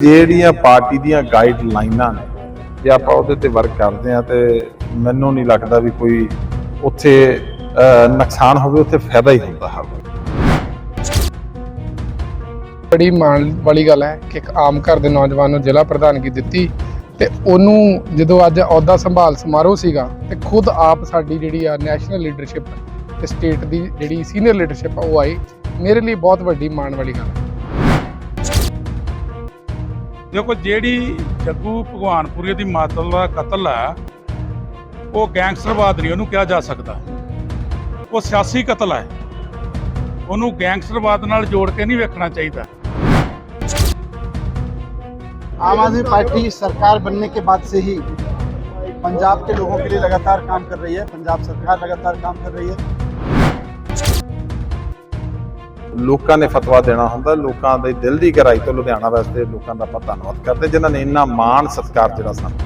ਜਿਹੜੀਆਂ ਪਾਰਟੀ ਦੀਆਂ ਗਾਈਡਲਾਈਨਾਂ ਨੇ, ਜੇ ਆਪਾਂ ਉਹਦੇ ਤੇ ਵਰਕ ਕਰਦੇ ਆ ਤੇ ਮੈਨੂੰ ਨਹੀਂ ਲੱਗਦਾ ਵੀ ਕੋਈ ਉੱਥੇ ਨੁਕਸਾਨ ਹੋਵੇ, ਉੱਥੇ ਫਾਇਦਾ ਹੀ ਹੁੰਦਾ ਹੈ ਬੜੀ ਮਾਣ ਵਾਲੀ ਗੱਲ ਹੈ ਕਿ ਇੱਕ ਆਮ ਘਰ ਦੇ ਨੌਜਵਾਨ ਨੂੰ ਜ਼ਿਲ੍ਹਾ ਪ੍ਰਧਾਨਗੀ ਦਿੱਤੀ ਤੇ ਉਹਨੂੰ ਜਦੋਂ ਅੱਜ ਅਹੁਦਾ ਸੰਭਾਲ ਸਮਾਰੋਹ ਸੀਗਾ ਤੇ ਖੁਦ ਆਪ ਸਾਡੀ ਜਿਹੜੀ ਆ ਨੈਸ਼ਨਲ ਲੀਡਰਸ਼ਿਪ ਤੇ ਸਟੇਟ ਦੀ ਜਿਹੜੀ ਸੀਨੀਅਰ ਲੀਡਰਸ਼ਿਪ ਉਹ ਆਈ, ਮੇਰੇ ਲਈ ਬਹੁਤ ਵੱਡੀ ਮਾਣ ਵਾਲੀ ਗੱਲ ਹੈ। ਦੇਖੋ ਜਿਹੜੀ ਜੱਗੂ ਭਗਵਾਨਪੁਰੀ ਦੀ ਮਾਤਲ ਦਾ ਕਤਲ ਹੈ ਉਹ ਗੈਂਗਸਟਰਵਾਦ ਨਹੀਂ ਉਹਨੂੰ ਕਿਹਾ ਜਾ ਸਕਦਾ ਉਹ ਸਿਆਸੀ ਕਤਲ ਹੈ ਉਹਨੂੰ ਗੈਂਗਸਟਰਵਾਦ ਨਾਲ ਜੋੜ ਕੇ ਨਹੀਂ ਵੇਖਣਾ ਚਾਹੀਦਾ आम आदमी पार्टी सरकार बनने के बाद से ही पंजाब के लोगों के लिए लगातार काम कर रही है पंजाब सरकार लगातार काम कर रही है ਲੋਕਾਂ ਨੇ ਫਤਵਾ ਦੇਣਾ ਹੁੰਦਾ, ਲੋਕਾਂ ਦੇ ਦਿਲ ਦੀ ਗਹਿਰਾਈ ਤੋਂ ਲੁਧਿਆਣਾ ਵਾਸਤੇ ਲੋਕਾਂ ਦਾ ਆਪਾਂ ਧੰਨਵਾਦ ਕਰਦੇ ਜਿਨ੍ਹਾਂ ਨੇ ਇੰਨਾ ਮਾਣ ਸਤਿਕਾਰ ਜਿਹੜਾ ਸਾਨੂੰ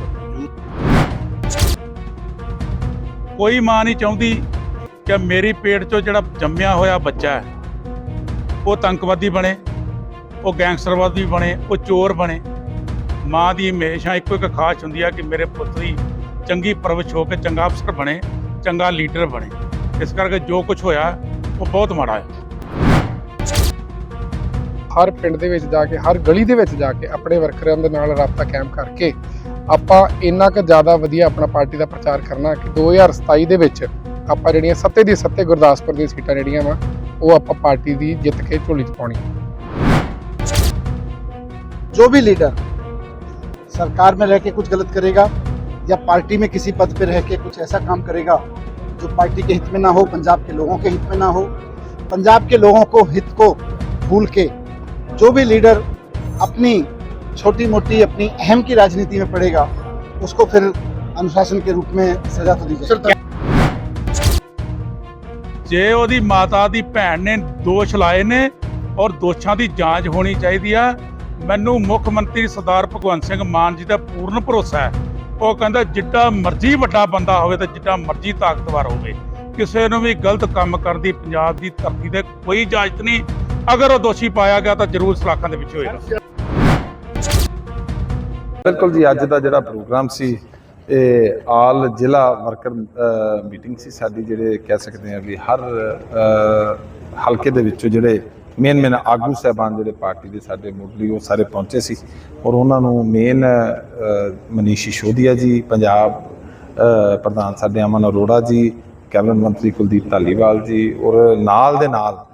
ਕੋਈ ਮਾਂ ਨਹੀਂ ਚਾਹੁੰਦੀ ਕਿ ਮੇਰੀ ਪੇਟ 'ਚੋਂ ਜਿਹੜਾ ਜੰਮਿਆ ਹੋਇਆ ਬੱਚਾ ਹੈ, ਉਹ ਤੰਕਵਾਦੀ ਬਣੇ, ਉਹ ਗੈਂਗਸਟਰਵਾਦੀ ਬਣੇ, ਉਹ ਚੋਰ ਬਣੇ। ਮਾਂ ਦੀ ਹਮੇਸ਼ਾ ਇੱਕੋ ਇੱਕ ਖਾਸ਼ ਹੁੰਦੀ ਆ ਕਿ ਮੇਰੇ ਪੁੱਤ ਦੀ ਚੰਗੀ ਪਰਵਿਸ਼ ਹੋ ਕੇ ਚੰਗਾ ਅਫਸਰ ਬਣੇ, ਚੰਗਾ ਲੀਡਰ ਬਣੇ। ਇਸ ਕਰਕੇ ਜੋ ਕੁਝ ਹੋਇਆ, ਉਹ ਬਹੁਤ ਮਾੜਾ ਹੈ। ਹਰ ਪਿੰਡ ਦੇ ਵਿੱਚ ਜਾ ਕੇ ਹਰ ਗਲੀ ਦੇ ਵਿੱਚ ਜਾ ਕੇ ਆਪਣੇ ਵਰਕਰਾਂ ਦੇ ਨਾਲ ਰਾਬਤਾ ਕਾਇਮ ਕਰਕੇ ਆਪਾਂ ਇੰਨਾ ਕੁ ਜ਼ਿਆਦਾ ਵਧੀਆ ਆਪਣਾ ਪਾਰਟੀ ਦਾ ਪ੍ਰਚਾਰ ਕਰਨਾ ਕਿ 2027 ਦੇ ਵਿੱਚ ਆਪਾਂ ਜਿਹੜੀਆਂ ਸੱਤੇ ਦੀ ਸੱਤੇ ਗੁਰਦਾਸਪੁਰ ਦੀਆਂ ਸੀਟਾਂ ਜਿਹੜੀਆਂ ਵਾ ਉਹ ਆਪਾਂ ਪਾਰਟੀ ਦੀ ਜਿੱਤ ਕੇ ਝੋਲੀ 'ਚ ਪਾਉਣੀ जो भी लीडर सरकार में रह के कुछ गलत करेगा या पार्टी में किसी पद पे रह के कुछ ऐसा काम करेगा जो पार्टी के हित में ना हो पंजाब के लोगों के हित में ना हो पंजाब के लोगों को हित को भूल के जो भी लीडर अपनी छोटी मोटी अपनी अहम की राजनीति में पड़ेगा उसको फिर अनुशासन के रूप में सजा तो दी जाएगी ਜੇ ਉਹਦੀ ਮਾਤਾ ਦੀ ਭੈਣ ਨੇ ਦੋਸ਼ ਲਾਏ ਨੇ ਔਰ ਦੋਸ਼ਾਂ ਦੀ ਜਾਂਚ ਹੋਣੀ ਚਾਹੀਦੀ ਆ ਮੈਨੂੰ ਮੁੱਖ ਮੰਤਰੀ ਸਰਦਾਰ ਭਗਵੰਤ ਸਿੰਘ ਮਾਨ ਜੀ ਦਾ ਪੂਰਨ ਭਰੋਸਾ ਹੈ ਉਹ ਕਹਿੰਦਾ ਜਿੱਡਾ ਮਰਜ਼ੀ ਵੱਡਾ ਬੰਦਾ ਹੋਵੇ ਤੇ ਜਿੱਡਾ ਮਰਜ਼ੀ ਤਾਕਤਵਰ ਹੋਵੇ ਕਿਸੇ ਨੂੰ ਵੀ ਗਲਤ ਕੰਮ ਕਰਨ ਦੀ ਪੰਜਾਬ ਦੀ ਧਰਤੀ ਤੇ ਕੋਈ ਇਜਾਜ਼ਤ ਨਹੀਂ ਅਗਰ ਉਹ ਦੋਸ਼ੀ ਪਾਇਆ ਗਿਆ ਤਾਂ ਜ਼ਰੂਰ ਸਲਾਖਾਂ ਦੇ ਵਿੱਚ ਹੋਏਗਾ। ਬਿਲਕੁਲ ਜੀ, ਅੱਜ ਦਾ ਜਿਹੜਾ ਪ੍ਰੋਗਰਾਮ ਸੀ, ਇਹ ਆਲ ਜ਼ਿਲ੍ਹਾ ਵਰਕਰ ਮੀਟਿੰਗ ਸੀ ਸਾਡੀ, ਜਿਹੜੇ ਕਹਿ ਸਕਦੇ ਆ ਵੀ ਹਰ ਹਲਕੇ ਦੇ ਵਿੱਚੋਂ ਜਿਹੜੇ ਮੇਨ ਮੇਨ ਆਗੂ ਸਹਿਬਾਨ ਜਿਹੜੇ ਪਾਰਟੀ ਦੇ ਸਾਡੇ ਮੁੱਢਲੀ, ਉਹ ਸਾਰੇ ਪਹੁੰਚੇ ਸੀ। ਔਰ ਉਹਨਾਂ ਨੂੰ ਮੇਨ ਮਨੀਸ਼ ਸਿਸੋਦੀਆ ਜੀ, ਪੰਜਾਬ ਪ੍ਰਧਾਨ ਸਾਡੇ ਅਮਨ ਅਰੋੜਾ ਜੀ, ਕੈਬਨਿਟ ਮੰਤਰੀ ਕੁਲਦੀਪ ਧਾਲੀਵਾਲ ਜੀ, ਔਰ ਨਾਲ ਦੇ ਨਾਲ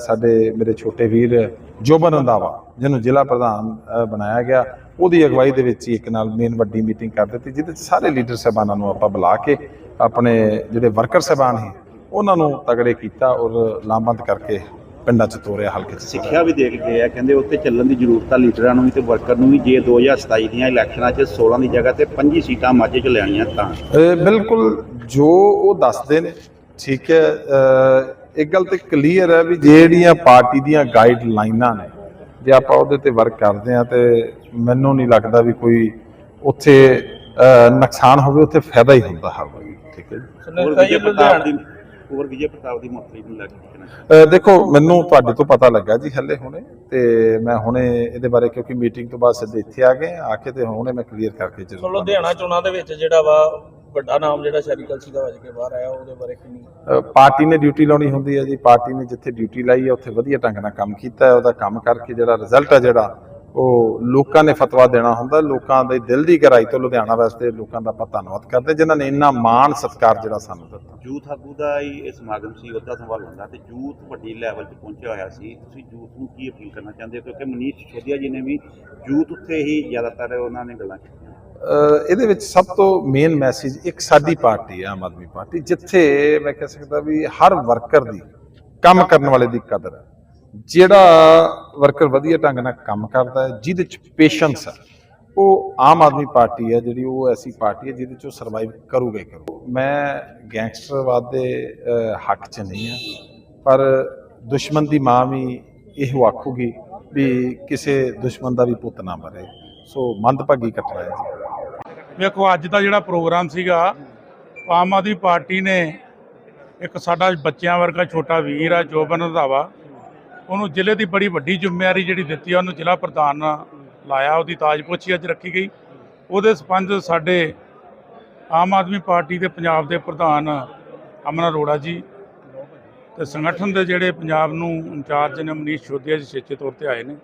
ਸਾਡੇ ਮੇਰੇ ਛੋਟੇ ਵੀਰ ਜੋਬਨ ਰੰਧਾਵਾ ਜਿਹਨੂੰ ਜ਼ਿਲ੍ਹਾ ਪ੍ਰਧਾਨ ਬਣਾਇਆ ਗਿਆ। ਉਹਦੀ ਅਗਵਾਈ ਦੇ ਵਿੱਚ ਹੀ ਇੱਕ ਨਾਲ ਮੇਨ ਵੱਡੀ ਮੀਟਿੰਗ ਕਰ ਦਿੱਤੀ ਜਿਹਦੇ 'ਚ ਸਾਰੇ ਲੀਡਰ ਸਾਹਿਬਾਨਾਂ ਨੂੰ ਆਪਾਂ ਬੁਲਾ ਕੇ ਆਪਣੇ ਜਿਹੜੇ ਵਰਕਰ ਸਾਹਿਬਾਨ ਸੀ ਉਹਨਾਂ ਨੂੰ ਤਗੜੇ ਕੀਤਾ ਔਰ ਲਾਮਬੰਦ ਕਰਕੇ ਪਿੰਡਾਂ 'ਚ ਤੋਰਿਆ ਹਲਕੇ 'ਚ ਸਿੱਖਿਆ ਵੀ ਦੇ ਕੇ ਗਏ ਆ ਕਹਿੰਦੇ ਉੱਥੇ ਚੱਲਣ ਦੀ ਜ਼ਰੂਰਤ ਆ ਲੀਡਰਾਂ ਨੂੰ ਵੀ ਤੇ ਵਰਕਰ ਨੂੰ ਵੀ ਜੇ 2027 ਦੀਆਂ ਇਲੈਕਸ਼ਨਾਂ 'ਚ 16 ਦੀ ਜਗ੍ਹਾ ਤੇ 25 ਸੀਟਾਂ ਮਾਝੇ 'ਚ ਲੈਣੀਆਂ ਤਾਂ। ਬਿਲਕੁਲ ਜੋ ਉਹ ਦੱਸਦੇ ਨੇ ਠੀਕ ਹੈ ਇੱਕ ਗੱਲ ਤੇ ਕਲੀਅਰ ਹੈ ਵੀ ਜਿਹੜੀਆਂ ਪਾਰਟੀ ਦੀਆਂ ਗਾਈਡਲਾਈਨਾਂ ਨੇ ਜੇ ਆਪਾਂ ਉਹਦੇ ਤੇ ਵਰਕ ਕਰਦੇ ਆ ਤੇ ਮੈਨੂੰ ਨਹੀਂ ਲੱਗਦਾ ਵੀ ਕੋਈ ਉੱਥੇ ਨੁਕਸਾਨ ਹੋਵੇ ਉੱਥੇ ਫਾਇਦਾ ਹੀ ਹੁੰਦਾ ਹੈ ਠੀਕ ਹੈ ਜੀ? ਹੋਰ ਵਿਜੇ ਪ੍ਰਤਾਪ ਦੀ ਹੋਰ ਵਿਜੇ ਪ੍ਰਤਾਪ ਦੀ ਮੁੱਖ ਨੂੰ ਲੱਗ ਕੇ ਦੇਖੋ ਮੈਨੂੰ ਤੁਹਾਡੇ ਤੋਂ ਪਤਾ ਲੱਗਾ ਜੀ ਹੱਲੇ ਹੁਣੇ ਤੇ ਮੈਂ ਹੁਣੇ ਇਹਦੇ ਬਾਰੇ ਕਿਉਂਕਿ ਮੀਟਿੰਗ ਤੋਂ ਬਾਅਦ ਸਿੱਧੇ ਇੱਥੇ ਆ ਗਏ ਆ ਕੇ ਤੇ ਹੁਣੇ ਮੈਂ ਕਲੀਅਰ ਕਰਕੇ ਜ਼ਰੂਰ ਲੁਧਿਆਣਾ ਚੋਣਾਂ ਦੇ ਵਿੱਚ ਜਿਹੜਾ ਵਾ ਵੱਡਾ ਨਾਮ ਜਿਹੜਾ ਸ਼ੈਰੀ ਕਲਸੀ ਦਾ ਵੱਜ ਕੇ ਬਾਹਰ ਆਇਆ ਉਹਦੇ ਬਾਰੇ ਕਿੰਨੀ ਅ, ਪਾਰਟੀ ਨੇ ਡਿਊਟੀ ਲਾਉਣੀ ਹੁੰਦੀ ਹੈ ਜੀ ਪਾਰਟੀ ਨੇ ਜਿੱਥੇ ਡਿਊਟੀ ਲਾਈ ਹੈ ਉੱਥੇ ਵਧੀਆ ਢੰਗ ਨਾਲ ਕੰਮ ਕੀਤਾ ਹੈ ਉਹਦਾ ਕੰਮ ਕਰਕੇ ਜਿਹੜਾ ਰਿਜ਼ਲਟ ਹੈ ਜਿਹੜਾ ਉਹ ਲੋਕਾਂ ਨੇ ਫਤਵਾ ਦੇਣਾ ਹੁੰਦਾ ਲੋਕਾਂ ਦੇ ਦਿਲ ਦੀ ਗਹਿਰਾਈ ਤੋਂ ਲੁਧਿਆਣਾ ਵਾਸਤੇ ਲੋਕਾਂ ਦਾ ਆਪਾਂ ਧੰਨਵਾਦ ਕਰਦੇ ਜਿਨ੍ਹਾਂ ਨੇ ਇੰਨਾ ਮਾਣ ਸਤਿਕਾਰ ਜਿਹੜਾ ਸਾਨੂੰ ਦਿੱਤਾ। ਯੂਥ ਆਗੂ ਦਾ ਹੀ ਇਹ ਸਮਾਗਮ ਸੀ ਉਹਦਾ ਸੰਭਾਲਣ ਦਾ ਤੇ ਯੂਥ ਵੱਡੀ ਲੈਵਲ 'ਤੇ ਪਹੁੰਚਿਆ ਹੋਇਆ ਸੀ। ਤੁਸੀਂ ਯੂਥ ਨੂੰ ਕੀ ਅਪੀਲ ਕਰਨਾ ਚਾਹੁੰਦੇ ਹੋ? ਕਿਉਂਕਿ ਮਨੀਸ਼ ਸਿਸੋਦੀਆ ਜੀ ਨੇ ਵੀ ਯੂਥ ਉੱਤੇ ਹੀ ਜ਼ਿਆਦਾਤਰ ਉਹਨਾਂ ਨੇ ਗੱਲਾਂ ਕੀਤੀਆਂ। ਇਹਦੇ ਵਿੱਚ ਸਭ ਤੋਂ ਮੇਨ ਮੈਸੇਜ ਇੱਕ ਸਾਡੀ ਪਾਰਟੀ ਹੈ, ਆਮ ਆਦਮੀ ਪਾਰਟੀ, ਜਿੱਥੇ ਮੈਂ ਕਹਿ ਸਕਦਾ ਵੀ ਹਰ ਵਰਕਰ ਦੀ ਕੰਮ ਕਰਨ ਵਾਲੇ ਦੀ ਕਦਰ ਹੈ। ਜਿਹੜਾ ਵਰਕਰ ਵਧੀਆ ਢੰਗ ਨਾਲ ਕੰਮ ਕਰਦਾ ਹੈ, ਜਿਹਦੇ ਚ ਪੇਸ਼ੈਂਸ ਹੈ, ਉਹ ਆਮ ਆਦਮੀ ਪਾਰਟੀ ਹੈ, ਜਿਹੜੀ ਉਹ ਐਸੀ ਪਾਰਟੀ ਹੈ ਜਿਹਦੇ ਚ ਉਹ ਸਰਵਾਈਵ ਕਰੂਗਾ ਹੀ ਕਰੂ ਮੈਂ ਗੈਂਗਸਟਰਵਾਦ ਦੇ ਹੱਕ 'ਚ ਨਹੀਂ ਹਾਂ, ਪਰ ਦੁਸ਼ਮਣ ਦੀ ਮਾਂ ਵੀ ਇਹੋ ਆਖੂਗੀ ਵੀ ਕਿਸੇ ਦੁਸ਼ਮਣ ਦਾ ਵੀ ਪੁੱਤ ਨਾ ਮਰੇ। ਸੋ ਮੰਦਭਾਗੀ ਘਟਨਾ ਹੈ ਜੀ। ਵੇਖੋ, ਅੱਜ ਦਾ ਜਿਹੜਾ ਪ੍ਰੋਗਰਾਮ ਸੀਗਾ, ਆਮ ਆਦਮੀ ਪਾਰਟੀ ਨੇ ਇੱਕ ਸਾਡਾ ਬੱਚਿਆਂ ਵਰਗਾ ਛੋਟਾ ਵੀਰ ਆ, ਜੋਬਨ ਰੰਧਾਵਾ, ਉਹਨੂੰ ਜ਼ਿਲ੍ਹੇ ਦੀ ਬੜੀ ਵੱਡੀ ਜ਼ਿੰਮੇਵਾਰੀ ਜਿਹੜੀ ਦਿੱਤੀ ਆ, ਉਹਨੂੰ ਜ਼ਿਲ੍ਹਾ ਪ੍ਰਧਾਨ ਲਾਇਆ, ਉਹਦੀ ਤਾਜਪੋਚੀ ਅੱਜ ਰੱਖੀ ਗਈ। ਉਹਦੇ ਸਬੰਧ ਸਾਡੇ ਆਮ ਆਦਮੀ ਪਾਰਟੀ ਦੇ ਪੰਜਾਬ ਦੇ ਪ੍ਰਧਾਨ ਅਮਨ ਅਰੋੜਾ ਜੀ ਤੇ ਸੰਗਠਨ ਦੇ ਜਿਹੜੇ ਪੰਜਾਬ ਨੂੰ ਇੰਚਾਰਜ ਨੇ, ਮਨੀਸ਼ ਸ਼ੋਦੀਆ ਜੀ ਸ਼ੇਚੇ ਤੌਰ ਤੇ ਆਏ ਨੇ।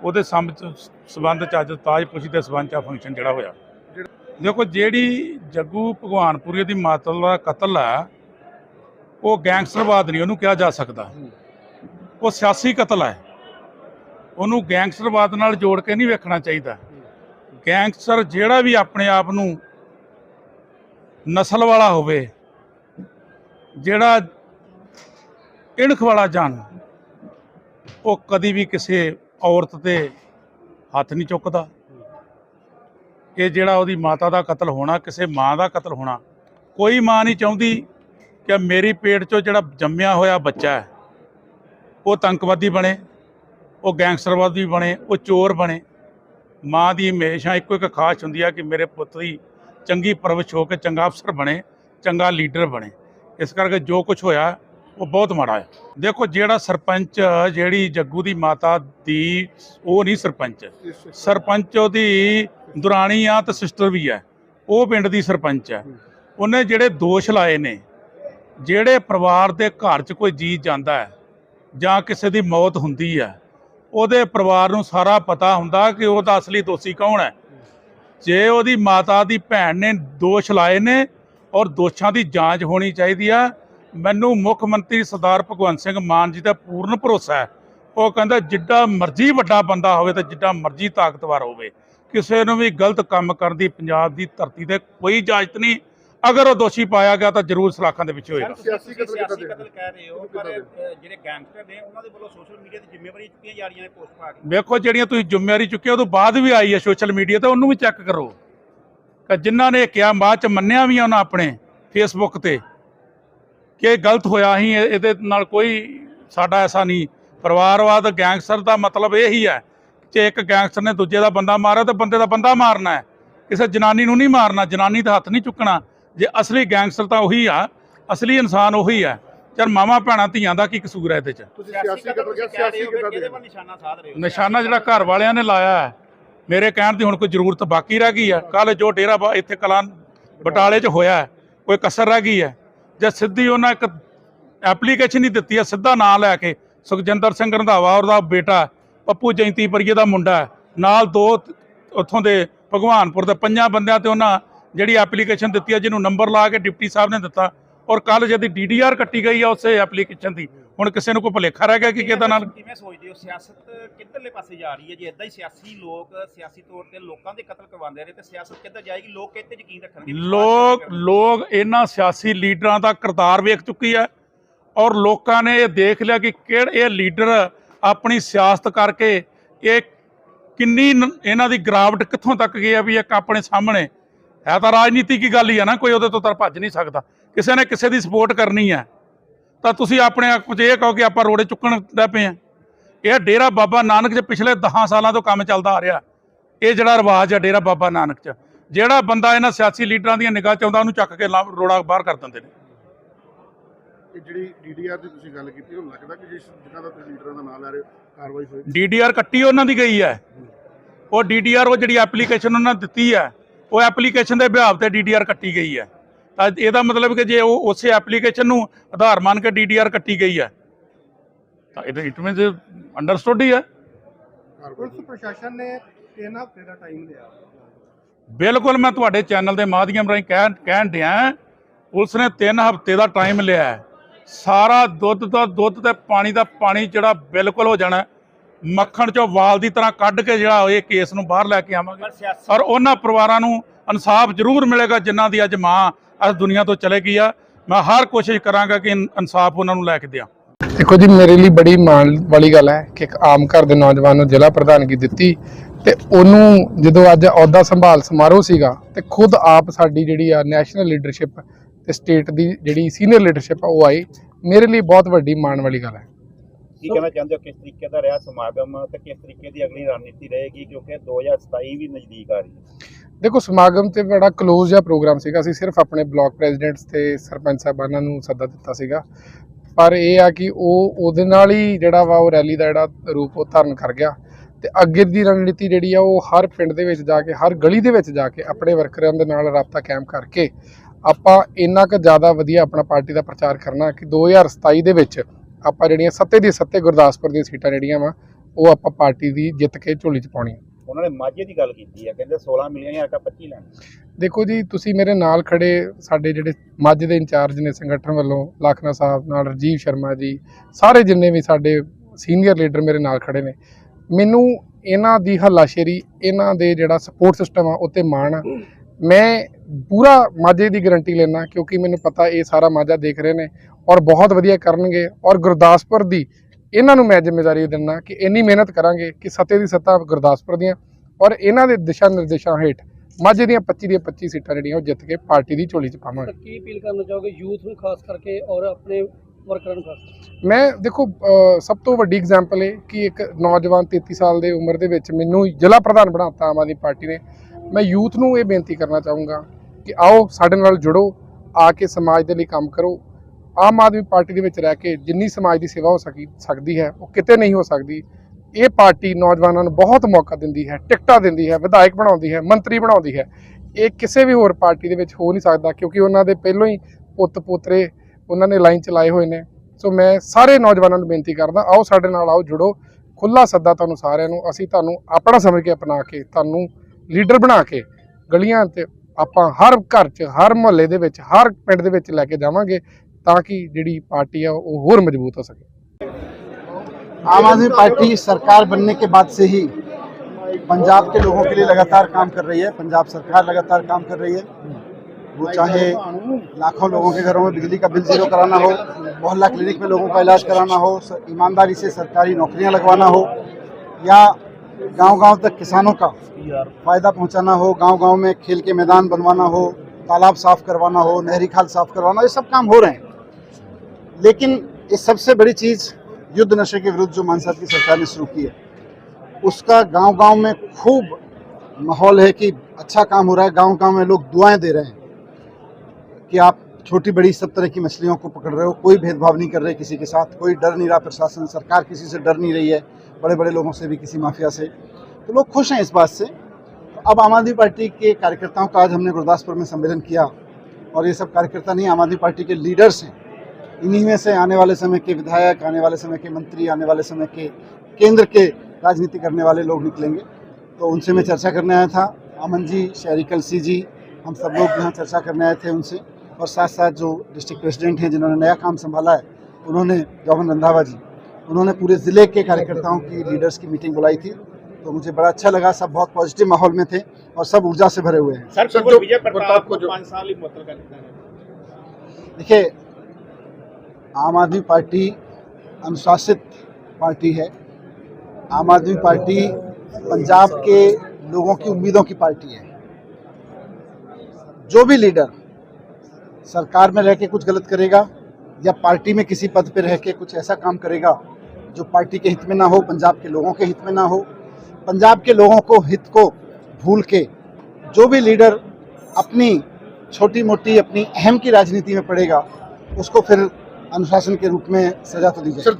ਉਹਦੇ ਸੰਬੰਧ ਸਬੰਧ ਚ ਅੱਜ ਤਾਜਪੋਸ਼ੀ ਦੇ ਸਬੰਧ ਚ ਫੰਕਸ਼ਨ ਜਿਹੜਾ ਹੋਇਆ। ਦੇਖੋ, ਜਿਹੜੀ ਜੱਗੂ ਭਗਵਾਨਪੁਰੀ ਦੀ ਮਾਤਾ ਦਾ ਕਤਲ ਹੈ, ਉਹ ਗੈਂਗਸਟਰਵਾਦ ਨਹੀਂ, ਉਹਨੂੰ ਕਿਹਾ ਜਾ ਸਕਦਾ। ਉਹ ਸਿਆਸੀ ਕਤਲ ਹੈ। ਉਹਨੂੰ ਗੈਂਗਸਟਰਵਾਦ ਨਾਲ ਜੋੜ ਕੇ ਨਹੀਂ ਵੇਖਣਾ ਚਾਹੀਦਾ। ਗੈਂਗਸਟਰ ਜਿਹੜਾ ਵੀ ਆਪਣੇ ਆਪ ਨੂੰ ਨਸਲ ਵਾਲਾ ਹੋਵੇ, ਜਿਹੜਾ ਇਣਖ ਵਾਲਾ ਜਾਣ ਉਹ ਕਦੀ ਵੀ ਕਿਸੇ ਔਰਤ ਤੇ ਹੱਥ ਨਹੀਂ ਚੁੱਕਦਾ। ਕਿ ਜਿਹੜਾ ਉਹਦੀ ਮਾਤਾ ਦਾ ਕਤਲ ਹੋਣਾ, ਕਿਸੇ ਮਾਂ ਦਾ ਕਤਲ ਹੋਣਾ, ਕੋਈ ਮਾਂ ਨਹੀਂ ਚਾਹੁੰਦੀ ਕਿ ਮੇਰੀ ਪੇਟ 'ਚੋਂ ਜਿਹੜਾ ਜੰਮਿਆ ਹੋਇਆ ਬੱਚਾ ਹੈ, ਉਹ ਤੰਕਵਾਦੀ ਬਣੇ, ਉਹ ਗੈਂਗਸਟਰਵਾਦੀ ਬਣੇ, ਉਹ ਚੋਰ ਬਣੇ। ਮਾਂ ਦੀ ਹਮੇਸ਼ਾ ਇੱਕੋ ਇੱਕ ਖਾਸ਼ ਹੁੰਦੀ ਆ ਕਿ ਮੇਰੇ ਪੁੱਤ ਦੀ ਚੰਗੀ ਪਰਵਰਿਸ਼ ਹੋ ਕੇ ਚੰਗਾ ਅਫਸਰ ਬਣੇ, ਚੰਗਾ ਲੀਡਰ ਬਣੇ। ਇਸ ਕਰਕੇ ਜੋ ਕੁਝ ਹੋਇਆ ਉਹ ਬਹੁਤ ਮਾੜਾ ਹੈ। ਦੇਖੋ ਜਿਹੜਾ ਸਰਪੰਚ ਜਿਹੜੀ ਜੱਗੂ ਦੀ ਮਾਤਾ ਦੀ, ਉਹ ਨਹੀਂ ਸਰਪੰਚ। ਸਰਪੰਚ ਉਹਦੀ ਦੁਰਾਣੀ ਆ ਤੇ ਸਿਸਟਰ ਵੀ ਹੈ। ਉਹ ਪਿੰਡ ਦੀ ਸਰਪੰਚ ਹੈ। ਉਹਨੇ ਜਿਹੜੇ ਦੋਸ਼ ਲਾਏ ਨੇ, ਜਿਹੜੇ ਪਰਿਵਾਰ ਦੇ ਘਰ 'ਚ ਕੋਈ ਜੀ ਜਾਂਦਾ ਹੈ ਜਾਂ ਕਿਸੇ ਦੀ ਮੌਤ ਹੁੰਦੀ ਹੈ, ਉਹਦੇ ਪਰਿਵਾਰ ਨੂੰ ਸਾਰਾ ਪਤਾ ਹੁੰਦਾ ਕਿ ਉਹਦਾ ਅਸਲੀ ਦੋਸ਼ੀ ਕੌਣ ਹੈ। ਜੇ ਉਹਦੀ ਮਾਤਾ ਦੀ ਭੈਣ ਨੇ ਦੋਸ਼ ਲਾਏ ਨੇ ਔਰ ਦੋਸ਼ਾਂ ਦੀ ਜਾਂਚ ਹੋਣੀ ਚਾਹੀਦੀ ਆ ਮੈਨੂੰ ਮੁੱਖ ਮੰਤਰੀ ਸਰਦਾਰ ਭਗਵੰਤ ਸਿੰਘ ਮਾਨ ਜੀ ਦਾ ਪੂਰਨ ਭਰੋਸਾ ਹੈ। ਉਹ ਕਹਿੰਦਾ ਜਿੱਡਾ ਮਰਜ਼ੀ ਵੱਡਾ ਬੰਦਾ ਹੋਵੇ ਤੇ ਜਿੱਡਾ ਮਰਜ਼ੀ ਤਾਕਤਵਰ ਹੋਵੇ ਕਿਸੇ ਨੂੰ ਵੀ ਗਲਤ ਕੰਮ ਕਰਨ ਦੀ ਪੰਜਾਬ ਦੀ ਧਰਤੀ ਤੇ ਕੋਈ ਇਜਾਜ਼ਤ ਨਹੀਂ। ਅਗਰ ਉਹ ਦੋਸ਼ੀ ਪਾਇਆ ਗਿਆ ਤਾਂ ਜ਼ਰੂਰ ਸਲਾਖਾਂ ਦੇ ਵਿੱਚ ਹੋਏਗਾ। ਸਿਆਸੀ ਕਤਲ ਸਿਆਸੀ ਕਤਲ ਕਹਿ ਰਹੇ ਹੋ ਪਰ ਅ, ਜਿਹੜੇ ਗੈਂਗਸਟਰ ਨੇ ਉਹਨਾਂ ਦੇ ਵੱਲੋਂ ਸੋਸ਼ਲ ਮੀਡੀਆ ਤੇ ਜ਼ਿੰਮੇਵਾਰੀ ਚੁੱਕੀਆਂ ਜਾ ਰਹੀਆਂ ਨੇ ਪੋਸਟ ਪਾ ਕੇ। ਵੇਖੋ ਜਿਹੜੀਆਂ ਤੁਸੀਂ ਜ਼ਿੰਮੇਵਾਰੀ ਚੁੱਕੀ ਉਹ ਤੋਂ ਬਾਅਦ ਵੀ ਆਈ ਹੈ ਸੋਸ਼ਲ ਮੀਡੀਆ ਤੇ ਉਹਨੂੰ ਵੀ ਚੈੱਕ ਕਰੋ। ਕਿ ਜਿਨ੍ਹਾਂ ਨੇ ਕਿਹਾ ਬਾਅਦ ਚ ਮੰਨਿਆ ਵੀ ਆ ਉਹਨਾਂ ਆਪਣੇ ਫੇਸਬੁੱਕ ਤੇ ਕਿ ਇਹ ਗਲਤ ਹੋਇਆ ਹੀ ਇਹਦੇ ਨਾਲ ਕੋਈ ਸਾਡਾ ਐਸਾ ਨਹੀਂ। ਪਰਿਵਾਰਵਾਦ ਗੈਂਗਸਟਰ ਦਾ ਮਤਲਬ ਇਹ ਹੀ ਹੈ ਕਿ ਇੱਕ ਗੈਂਗਸਟਰ ਨੇ ਦੂਜੇ ਦਾ ਬੰਦਾ ਮਾਰਿਆ ਤਾਂ ਬੰਦੇ ਦਾ ਬੰਦਾ ਮਾਰਨਾ ਹੈ। ਕਿਸੇ ਜਨਾਨੀ ਨੂੰ ਨਹੀਂ ਮਾਰਨਾ ਜਨਾਨੀ ਦਾ ਹੱਥ ਨਹੀਂ ਚੁੱਕਣਾ। ਜੇ ਅਸਲੀ ਗੈਂਗਸਟਰ ਤਾਂ ਉਹੀ ਆ ਅਸਲੀ ਇਨਸਾਨ ਉਹੀ ਆ ਚਲ ਮਾਮਾ ਭੈਣਾਂ ਧੀਆਂ ਦਾ ਕੀ ਕਸੂਰ ਹੈ ਇਹਦੇ 'ਚ? ਤੁਸੀਂ ਸਿਆਸੀ ਕਤਲ ਕਿਹਾ ਸਿਆਸੀ ਕਤਲ ਕਿਹਦੇ ਵੱਲ ਨਿਸ਼ਾਨਾ ਸਾਧ ਰਹੇ ਹੋ। ਨਿਸ਼ਾਨਾ ਜਿਹੜਾ ਘਰ ਵਾਲਿਆਂ ਨੇ ਲਾਇਆ ਹੈ ਮੇਰੇ ਕਹਿਣ ਦੀ ਹੁਣ ਕੋਈ ਜ਼ਰੂਰਤ ਬਾਕੀ ਰਹਿ ਗਈ ਹੈ। ਕੱਲ ਜੋ ਡੇਰਾ ਬਾ- ਇੱਥੇ ਕਲਾਂ ਬਟਾਲੇ 'ਚ ਹੋਇਆ ਕੋਈ ਕਸਰ ਰਹਿ ਗਈ ਹੈ। ਜੇ ਸਿੱਧੀ ਉਹਨਾਂ ਇੱਕ ਐਪਲੀਕੇਸ਼ਨ ਹੀ ਦਿੱਤੀ ਹੈ ਸਿੱਧਾ ਨਾਂ ਲੈ ਕੇ, ਸੁਖਜਿੰਦਰ ਸਿੰਘ ਰੰਧਾਵਾ ਉਹਦਾ ਬੇਟਾ ਪੱਪੂ ਜੈਂਤੀ ਪਰੀਏ ਦਾ ਮੁੰਡਾ ਨਾਲ ਦੋ ਉੱਥੋਂ ਦੇ ਭਗਵਾਨਪੁਰ ਦੇ ਪੰਜਾਂ ਬੰਦਿਆਂ ਤੇ ਉਹਨਾਂ ਜਿਹੜੀ ਐਪਲੀਕੇਸ਼ਨ ਦਿੱਤੀ ਹੈ ਜਿਹਨੂੰ ਨੰਬਰ ਲਾ ਕੇ ਡਿਪਟੀ ਸਾਹਿਬ ਨੇ ਦਿੱਤਾ। ਔਰ ਕੱਲ ਜਦੀ ਡੀਡੀਆਰ ਕੱਟੀ ਗਈ ਆ, ਉਸੇ ਐਪਲੀਕੇਸ਼ਨ ਦੀ। ਹੁਣ ਕਿਸੇ ਨੂੰ ਕੋਈ ਭੁਲੇਖਾ ਰਹਿ ਗਿਆ ਕਿ ਕਿਹਦਾ ਨਾਲ? ਕਿਵੇਂ ਸੋਚਦੇ ਹੋ? ਸਿਆਸਤ ਕਿੱਧਰਲੇ ਪਾਸੇ ਜਾ ਰਹੀ ਹੈ? ਜੇ ਇਦਾਂ ਹੀ ਸਿਆਸੀ ਲੋਕ ਸਿਆਸੀ ਤੌਰ ਤੇ ਲੋਕਾਂ ਦੇ ਕਤਲ ਕਰਵਾਉਂਦੇ ਰਹੇ ਤੇ ਸਿਆਸਤ ਕਿੱਧਰ ਜਾਏਗੀ? ਲੋਕ ਕਿੱਥੇ ਯਕੀਨ ਰੱਖਣਗੇ? ਲੋਕ? ਲੋਕ ਇਹਨਾਂ ਸਿਆਸੀ ਲੀਡਰਾਂ ਦਾ ਕਰਤਾਰ ਵੇਖ ਚੁੱਕੀ ਹੈ ਔਰ ਲੋਕਾਂ ਨੇ ਇਹ ਦੇਖ ਲਿਆ ਕਿ ਕਿਹੜੇ ਇਹ ਲੀਡਰ ਆਪਣੀ ਸਿਆਸਤ ਕਰਕੇ ਇਹ ਕਿੰਨੀ ਇਹਨਾਂ ਦੀ ਗਰਾਵਟ ਕਿੱਥੋਂ ਤੱਕ ਗਈ ਹੈ ਵੀ ਇੱਕ ਆਪਣੇ ਸਾਹਮਣੇ? ਹੈ ਤਾਂ ਰਾਜਨੀਤੀ ਕੀ ਗੱਲ ਹੀ ਹੈ ਨਾ ਕੋਈ ਉਹਦੇ ਤੋਂ ਤਾਂ ਭੱਜ ਨਹੀਂ ਸਕਦਾ। ਕਿਸੇ ਨੇ ਕਿਸੇ ਦੀ ਸਪੋਰਟ ਕਰਨੀ ਹੈ। ਤਾਂ ਤੁਸੀਂ ਆਪਣੇ ਆਪ 'ਚ ਇਹ ਕਹੋ ਕਿ ਆਪਾਂ ਰੋੜੇ ਚੁੱਕਣ ਲੱਗ ਪਏ ਆ ਇਹ ਡੇਰਾ ਬਾਬਾ ਨਾਨਕ 'ਚ ਪਿਛਲੇ 10 ਸਾਲਾਂ ਤੋਂ ਕੰਮ ਚੱਲਦਾ ਆ ਰਿਹਾ। ਇਹ ਜਿਹੜਾ ਰਿਵਾਜ ਹੈ ਡੇਰਾ ਬਾਬਾ ਨਾਨਕ 'ਚ ਜਿਹੜਾ ਬੰਦਾ ਇਹਨਾਂ ਸਿਆਸੀ ਲੀਡਰਾਂ ਦੀਆਂ ਨਿਗਾਹ 'ਚ ਆਉਂਦਾ ਉਹਨੂੰ ਚੱਕ ਕੇ ਰੋੜਾ ਬਾਹਰ ਕਰ ਦਿੰਦੇ ਨੇ। ਇਹ ਜਿਹੜੀ ਡੀਡੀਆਰ ਦੀ ਤੁਸੀਂ ਗੱਲ ਕੀਤੀ ਉਹ ਲੱਗਦਾ ਕਿ ਜਿਸ ਜਿਨ੍ਹਾਂ ਦਾ ਤੁਸੀਂ ਲੀਡਰਾਂ ਦਾ ਨਾਮ ਲੈ ਰਹੇ ਹੋ ਕਾਰਵਾਈ ਹੋਏਗੀ ਡੀਡੀਆਰ ਕੱਟੀ ਉਹਨਾਂ ਦੀ ਗਈ ਹੈ। ਉਹ ਡੀਡੀਆਰ ਉਹ ਜਿਹੜੀ ਐਪਲੀਕੇਸ਼ਨ ਉਹਨਾਂ ਨੇ ਦਿੱਤੀ ਹੈ ਉਹ ਐਪਲੀਕੇਸ਼ਨ ਦੇ ਬਿਹਾਵ ਤੇ ਡੀਡੀਆਰ ਕੱਟੀ ਗਈ ਹੈ। ਤਾਂ ਇਹਦਾ ਮਤਲਬ ਕਿ ਜੇ ਉਹ ਉਸੇ ਐਪਲੀਕੇਸ਼ਨ ਨੂੰ ਆਧਾਰ ਮੰਨ ਕੇ ਡੀਡੀਆਰ ਕੱਟੀ ਗਈ ਹੈ ਤਾਂ ਇਹ ਇਟ ਮੀਨਸ ਅੰਡਰਸਟੂਡ ਹੀ ਹੈ ਕਾਰਵਾਈ ਪ੍ਰਸ਼ਾਸਨ ਨੇ 3 ਹਫ਼ਤੇ ਦਾ ਟਾਈਮ ਲਿਆ ਬਿਲਕੁਲ ਮੈਂ ਤੁਹਾਡੇ ਚੈਨਲ ਦੇ ਮਾਧਿਅਮ ਰਾਹੀਂ ਕਹਿ ਕਹਿਣ ਡਿਆ ਪੁਲਿਸ ਨੇ 3 ਹਫ਼ਤੇ ਦਾ ਟਾਈਮ ਲਿਆ ਹੈ। ਸਾਰਾ ਦੁੱਧ ਦਾ ਦੁੱਧ ਤੇ ਪਾਣੀ ਦਾ ਪਾਣੀ ਜਿਹੜਾ ਬਿਲਕੁਲ ਹੋ ਜਾਣਾ। ਮੱਖਣ ਚੋਂ ਵਾਲ ਦੀ ਤਰ੍ਹਾਂ ਕੱਢ ਕੇ ਜਿਹੜਾ ਇਹ ਕੇਸ ਨੂੰ ਬਾਹਰ ਲੈ ਕੇ ਆਵਾਂਗੇ ਔਰ ਉਹਨਾਂ ਪਰਿਵਾਰਾਂ ਨੂੰ ਇਨਸਾਫ ਜ਼ਰੂਰ ਮਿਲੇਗਾ ਜਿਨ੍ਹਾਂ ਦੀ ਅੱਜ ਮਾਂ ਇਸ ਦੁਨੀਆ ਤੋਂ ਚਲੇ ਗਈ ਆ ਮੈਂ ਹਰ ਕੋਸ਼ਿਸ਼ ਕਰਾਂਗਾ ਕਿ ਇਨ- ਇਨਸਾਫ ਉਹਨਾਂ ਨੂੰ ਲੈ ਕੇ ਦਿਆਂ। ਦੇਖੋ ਜੀ ਮੇਰੇ ਲਈ ਬੜੀ ਮਾਣ ਵਾਲੀ ਗੱਲ ਹੈ ਕਿ ਇੱਕ ਆਮ ਘਰ ਦੇ ਨੌਜਵਾਨ ਨੂੰ ਜ਼ਿਲ੍ਹਾ ਪ੍ਰਧਾਨਗੀ ਦਿੱਤੀ ਤੇ ਉਹਨੂੰ ਜਦੋਂ ਅੱਜ ਅਹੁਦਾ ਸੰਭਾਲ ਸਮਾਰੋਹ ਸੀਗਾ ਤੇ ਖੁਦ ਆਪ ਸਾਡੀ ਜਿਹੜੀ ਆ ਨੈਸ਼ਨਲ ਲੀਡਰਸ਼ਿਪ ਤੇ ਸਟੇਟ ਦੀ ਜਿਹੜੀ ਸੀਨੀਅਰ ਲੀਡਰਸ਼ਿਪ ਆ ਉਹ ਆਈ। ਮੇਰੇ ਲਈ ਬਹੁਤ ਵੱਡੀ ਮਾਣ ਵਾਲੀ ਗੱਲ ਹੈ। ਕੀ ਕਹਿਣਾ ਚਾਹੁੰਦੇ ਹੋ? ਕਿਸ ਤਰੀਕੇ ਦਾ ਰਿਹਾ ਸਮਾਗਮ ਤੇ ਕਿਸ ਤਰੀਕੇ ਦੀ ਅਗਲੀ ਰਣਨੀਤੀ ਰਹੇਗੀ? ਕਿਉਂਕਿ 2027 ਵੀ ਨਜ਼ਦੀਕ ਆ ਰਹੀ ਹੈ। ਦੇਖੋ, ਸਮਾਗਮ ਤੇ ਬੜਾ ਕਲੋਜ਼ ਜਿਹਾ ਪ੍ਰੋਗਰਾਮ ਸੀਗਾ। ਅਸੀਂ ਸਿਰਫ ਆਪਣੇ ਬਲਾਕ ਪ੍ਰੈਜ਼ੀਡੈਂਟਸ ਤੇ ਸਰਪੰਚ ਸਾਹਿਬਾਨਾਂ ਨੂੰ ਸੱਦਾ ਦਿੱਤਾ ਸੀਗਾ। ਪਰ ਇਹ ਆ ਕਿ ਉਹ ਉਹਦੇ ਨਾਲ ਹੀ ਜਿਹੜਾ ਵਾ ਉਹ ਰੈਲੀ ਦਾ ਜਿਹੜਾ ਰੂਪ ਉਹ ਧਾਰਨ ਕਰ ਗਿਆ। ਤੇ ਅੱਗੇ ਦੀ ਰਣਨੀਤੀ ਜਿਹੜੀ ਆ, ਉਹ ਹਰ ਪਿੰਡ ਦੇ ਵਿੱਚ ਜਾ ਕੇ, ਹਰ ਗਲੀ ਦੇ ਵਿੱਚ ਜਾ ਕੇ ਆਪਣੇ ਵਰਕਰਾਂ ਦੇ ਨਾਲ ਰਾਬਤਾ ਕਾਇਮ ਕਰਕੇ ਆਪਾਂ ਇੰਨਾ ਕੁ ਜ਼ਿਆਦਾ ਵਧੀਆ ਆਪਣਾ ਪਾਰਟੀ ਦਾ ਪ੍ਰਚਾਰ ਕਰਨਾ ਕਿ 2027 ਦੇ ਵਿੱਚ ਆਪਾਂ ਜਿਹੜੀਆਂ ਸੱਤੇ ਦੀ ਸੱਤੇ ਗੁਰਦਾਸਪੁਰ ਦੀਆਂ ਸੀਟਾਂ ਜਿਹੜੀਆਂ ਵਾ, ਉਹ ਆਪਾਂ ਪਾਰਟੀ ਦੀ ਜਿੱਤ ਕੇ ਝੋਲੀ 'ਚ ਪਾਉਣੀ ਉਹਨਾਂ ਨੇ ਮਾਝੇ ਦੀ ਗੱਲ ਕੀਤੀ ਹੈ ਕਹਿੰਦੇ 16 ਮਿਲੀਅਨ ਜਾਂ 25 ਲੈਣ। ਦੇਖੋ ਜੀ, ਤੁਸੀਂ ਮੇਰੇ ਨਾਲ ਖੜੇ ਸਾਡੇ ਜਿਹੜੇ ਮਾਝੇ ਦੇ ਇੰਚਾਰਜ ਨੇ ਸੰਗਠਨ ਵੱਲੋਂ ਲਖਨਾ ਸਾਹਿਬ ਨਾਲ ਰਜੀਵ ਸ਼ਰਮਾ ਜੀ, ਸਾਰੇ ਜਿੰਨੇ ਵੀ ਸਾਡੇ ਸੀਨੀਅਰ ਲੀਡਰ ਮੇਰੇ ਨਾਲ ਖੜੇ ਨੇ, ਮੈਨੂੰ ਇਹਨਾਂ ਦੀ ਹੱਲਾਸ਼ੇਰੀ, ਇਹਨਾਂ ਦੇ ਜਿਹੜਾ ਸਪੋਰਟ ਸਿਸਟਮ ਆ, ਉੱਤੇ ਮਾਣ ਆ। ਮੈਂ ਪੂਰਾ ਮਾਝੇ ਦੀ ਗਾਰੰਟੀ ਲੈਣਾ ਕਿਉਂਕਿ ਮੈਨੂੰ ਪਤਾ ਇਹ ਸਾਰਾ ਮਾਝਾ ਦੇਖ ਰਹੇ ਨੇ ਔਰ ਬਹੁਤ ਵਧੀਆ ਕਰਨਗੇ ਔਰ ਗੁਰਦਾਸਪੁਰ ਦੀ ਇਹਨਾਂ ਨੂੰ ਮੈਂ ਜ਼ਿੰਮੇਵਾਰੀ ਦਿੰਦਾ ਕਿ ਇੰਨੀ ਮਿਹਨਤ ਕਰਾਂਗੇ ਕਿ ਸੱਤੇ ਦੀ ਸੱਤਾ ਗੁਰਦਾਸਪੁਰ ਦੀਆਂ ਔਰ ਇਹਨਾਂ ਦੇ ਦਿਸ਼ਾ ਨਿਰਦੇਸ਼ਾਂ ਹੇਠ ਮਾਝੇ ਦੀਆਂ 25 ਦੀਆਂ 25 ਸੀਟਾਂ ਜਿਹੜੀਆਂ ਉਹ ਜਿੱਤ ਕੇ ਪਾਰਟੀ ਦੀ ਝੋਲੀ 'ਚ ਪਾਵਾਂਗੇ। ਕੀ ਅਪੀਲ ਕਰਨਾ ਚਾਹੋਗੇ ਯੂਥ ਨੂੰ ਖਾਸ ਕਰਕੇ ਔਰ ਆਪਣੇ ਵਰਕਰਾਂ ਨੂੰ ਖਾਸ ਕਰਕੇ? ਮੈਂ ਦੇਖੋ ਸਭ ਤੋਂ ਵੱਡੀ ਐਗਜ਼ਾਮਪਲ ਹੈ ਕਿ ਇੱਕ ਨੌਜਵਾਨ 33 ਸਾਲ ਦੇ ਉਮਰ ਦੇ ਵਿੱਚ ਮੈਨੂੰ ਜ਼ਿਲ੍ਹਾ ਪ੍ਰਧਾਨ ਬਣਾਤਾ ਆਮ ਆਦਮੀ ਪਾਰਟੀ ਨੇ। ਮੈਂ ਯੂਥ ਨੂੰ ਇਹ ਬੇਨਤੀ ਕਰਨਾ ਚਾਹੂੰਗਾ ਕਿ ਆਓ ਸਾਡੇ ਨਾਲ ਜੁੜੋ ਆ ਕੇ ਸਮਾਜ ਦੇ ਲਈ ਕੰਮ ਕਰੋ ਆਮ ਆਦਮੀ ਪਾਰਟੀ ਦੇ ਵਿੱਚ ਰਹਿ ਕੇ ਜਿੰਨੀ ਸਮਾਜ ਦੀ ਸੇਵਾ ਹੋ ਸਕੀ ਸਕਦੀ ਹੈ, ਉਹ ਕਿਤੇ ਨਹੀਂ ਹੋ ਸਕਦੀ। ਇਹ ਪਾਰਟੀ ਨੌਜਵਾਨਾਂ ਨੂੰ ਬਹੁਤ ਮੌਕਾ ਦਿੰਦੀ ਹੈ, ਟਿਕਟਾਂ ਦਿੰਦੀ ਹੈ, ਵਿਧਾਇਕ ਬਣਾਉਂਦੀ ਹੈ, ਮੰਤਰੀ ਬਣਾਉਂਦੀ ਹੈ। ਇਹ ਕਿਸੇ ਵੀ ਹੋਰ ਪਾਰਟੀ ਦੇ ਵਿੱਚ ਹੋ ਨਹੀਂ ਸਕਦਾ ਕਿਉਂਕਿ ਉਹਨਾਂ ਦੇ ਪਹਿਲੋਂ ਹੀ ਪੁੱਤ ਪੋਤਰੇ ਉਹਨਾਂ ਨੇ ਲਾਈਨ ਚਲਾਏ ਹੋਏ ਨੇ। ਸੋ ਮੈਂ ਸਾਰੇ ਨੌਜਵਾਨਾਂ ਨੂੰ ਬੇਨਤੀ ਕਰਦਾ, ਆਓ ਸਾਡੇ ਨਾਲ ਆਓ ਜੁੜੋ ਖੁੱਲਾ ਸੱਦਾ ਤੁਹਾਨੂੰ ਸਾਰਿਆਂ ਨੂੰ, ਅਸੀਂ ਤੁਹਾਨੂੰ ਆਪਣਾ ਸਮਝ ਕੇ ਅਪਣਾ ਕੇ, ਤੁਹਾਨੂੰ ਲੀਡਰ ਬਣਾ ਕੇ ਗਲੀਆਂ ਤੇ ਆਪਾਂ ਹਰ ਘਰ 'ਚ, ਹਰ ਮੁਹੱਲੇ ਦੇ ਵਿੱਚ, ਹਰ ਪਿੰਡ ਦੇ ਵਿੱਚ ਲੈ ਕੇ ਜਾਵਾਂਗੇ। ਤਾਂ ਕਿ ਜਿਹੜੀ ਪਾਰਟੀ ਆ ਉਹ ਹੋਰ ਮਜ਼ਬੂਤ ਹੋ ਸਕੇ आम आदमी पार्टी सरकार बनने के बाद से ही पंजाब के लोगों के लिए लगातार काम कर रही है पंजाब सरकार लगातार काम कर रही है वो चाहे लाखों लोगों के घरों में बिजली का बिल जीरो कराना हो मोहल्ला क्लिनिक में लोगों का इलाज कराना हो स- ईमानदारी से सरकारी नौकरियां लगवाना हो या गांव-गांव तक किसानों का फ़ायदा पहुंचाना हो गांव-गांव में खेल के मैदान बनवाना हो तालाब साफ करवाना हो नहरी खाल साफ करवाना ये सब काम हो रहे हैं लेकिन इस सबसे बड़ी चीज़ युद्ध नशे के विरुद्ध जो मानसा की सरकार ने शुरू की है, उसका गांव-गांव में खूब माहौल है कि अच्छा काम हो रहा है, गांव-गांव में लोग दुआएँ दे रहे हैं कि आप छोटी बड़ी सब तरह की मछलियों को पकड़ रहे हो, कोई भेदभाव नहीं कर रहे किसी के साथ, कोई डर नहीं रहा प्रशासन, सरकार किसी से डर नहीं रही है बड़े बड़े लोगों से भी, किसी माफिया से। तो लोग खुश हैं इस बात से। तो अब आम आदमी पार्टी के कार्यकर्ताओं का आज हमने गुरदासपुर में सम्मेलन किया और ये सब कार्यकर्ता नहीं, आम आदमी पार्टी के लीडर्स हैं। इन्हीं में से आने वाले समय के विधायक आने वाले समय के मंत्री आने वाले समय के केंद्र के राजनीति करने वाले लोग निकलेंगे। तो उनसे मैं चर्चा करने आया था। अमन जी शहरी कलसी जी हम सब लोग यहाँ चर्चा करने आए थे उनसे। और साथ साथ जो डिस्ट्रिक्ट प्रेसिडेंट हैं जिन्होंने नया काम संभाला है उन्होंने जौहन रंधावा जी उन्होंने पूरे ज़िले के कार्यकर्ताओं की लीडर्स की मीटिंग बुलाई थी। तो मुझे बड़ा अच्छा लगा। सब बहुत पॉजिटिव माहौल में थे और सब ऊर्जा से भरे हुए हैं। सर जो विजय प्रताप को जो देखिए आम आदमी पार्टी अनुशासित पार्टी है। आम आदमी पार्टी पंजाब के लोगों की उम्मीदों की पार्टी है। जो भी लीडर सरकार में रह के कुछ गलत करेगा या पार्टी में किसी पद पर रह के कुछ ऐसा काम करेगा जो पार्टी के हित में ना हो, पंजाब के लोगों के हित में ना हो, पंजाब के लोगों को हित को भूल के जो भी लीडर अपनी छोटी मोटी अपनी अहम की राजनीति में पड़ेगा, उसको फिर अनुशासन के रूप में सजा तो दी जाए